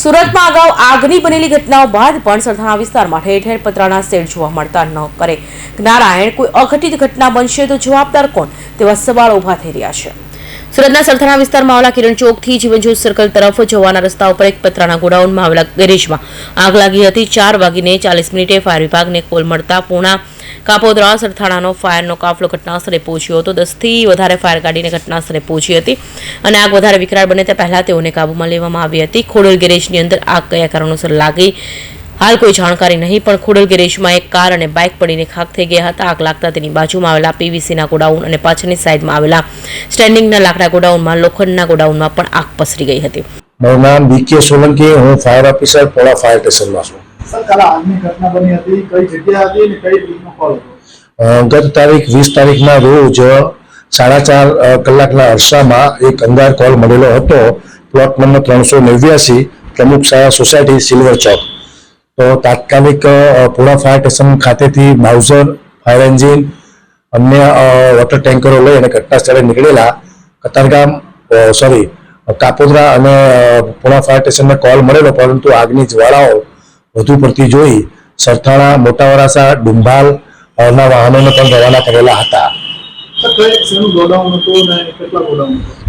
સુરતમાં અગાઉ આગની બનેલી ઘટનાઓ બાદ પણ સરથાણા વિસ્તારમાં ઠેર ઠેર પતરાના શેડ જોવા મળતા ન કરે. નારાયણ કોઈ અઘટિત ઘટના બનશે તો જવાબદાર કોણ? તેવા સવાલ ઊભા થઈ રહ્યા છે. સુરતના સરથાણા વિસ્તારમાં આવેલા કિરણ ચોકથી જીવનજ્યોત સર્કલ તરફ જવાના રસ્તા ઉપર એક પતરાના ગોડાઉનમાં આવેલા ગેરેજમાં આગ લાગી હતી. ચાર વાગીને ચાલીસ મિનિટે ફાયર વિભાગને કોલ મળતા પૂણા કાપોદ્રા સરથાણાનો ફાયરનો કાફલો ઘટનાસ્થળે પહોંચ્યો હતો. દસથી વધારે ફાયર ગાડીને ઘટનાસ્થળે પહોંચી હતી અને આગ વધારે વિકરાળ બને તે પહેલાં તેઓને કાબૂમાં લેવામાં આવી હતી. ખોડલ ગેરેજની અંદર આગ કયા કારણોસર લાગી હાલ કોઈ જાણકારી નહીં, પણ ખોડલ ગેરેજમાં એક કાર અને બાઇક પડીને ખાક થઈ ગયા હતા. આગ લાગતા તેની બાજુમાં આવેલા પીવીસીના ગોડાઉન અને પાછળની સાઈડમાં આવેલા સ્ટેન્ડિંગના લાકડા ગોડાઉનમાં, લોખંડના ગોડાઉનમાં પણ આગ પસરી ગઈ હતી. મારું નામ બીકે સોલંકી, હું ફાયર ઓફિસર, પોળા ફાયર સ્ટેશનમાં છું. ગત તારીખ વીસ તારીખના રોજ સાડા ચાર કલાકના અરસામાં એક અંગાર કોલ મળેલો હતો, પ્લોટ નંબર ત્રણસો નેવ્યાસી, પ્રમુખ શાળા સોસાયટી, સિલ્વર ચોક. તો તાત્કાલિક પુણા ફાયર સ્ટેશન ખાતેથી બાઉઝર ફાયર એન્જિન, અન્ય વોટર ટેન્કરો લઈ અને ઘટના સ્થળે નીકળેલા કતારગામ સોરી કાપોદરા અને પુણા ફાયર સ્ટેશનને કોલ મળેલો, પરંતુ આગની જ્વાળાઓ વધુ પડતી જોઈ સરથાણા મોટા વરાસા ડુંભાલ ના વાહનોને પણ રવાના કરેલા હતા.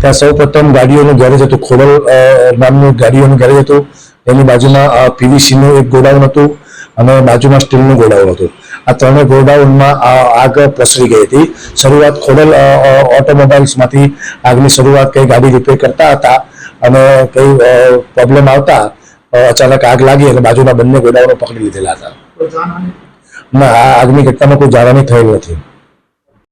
ત્યાં સૌ પ્રથમ ગાડીઓનું ગેરેજ હતું ખોડલ નામનું ગાડીઓનું ગેરેજ હતું. એની બાજુમાં પીવીસીનું એક ગોડાઉન હતું અને બાજુમાં સ્ટીલનું ગોડાઉન હતું. આ ત્રણેય ગોડાઉનમાં આગ પ્રસરી ગઈ હતી. શરૂઆત ખોડલ ઓટોમોબાઈલ્સમાંથી આગની શરૂઆત કઈ ગાડી રિપેર કરતા હતા અને કઈ પ્રોબ્લેમ આવતા અચાનક આગ લાગી અને બાજુના બંને ગોડાઉનો પકડી લીધેલા હતા. ના આ આગની ઘટનામાં કોઈ જાણવાની થયેલ નથી.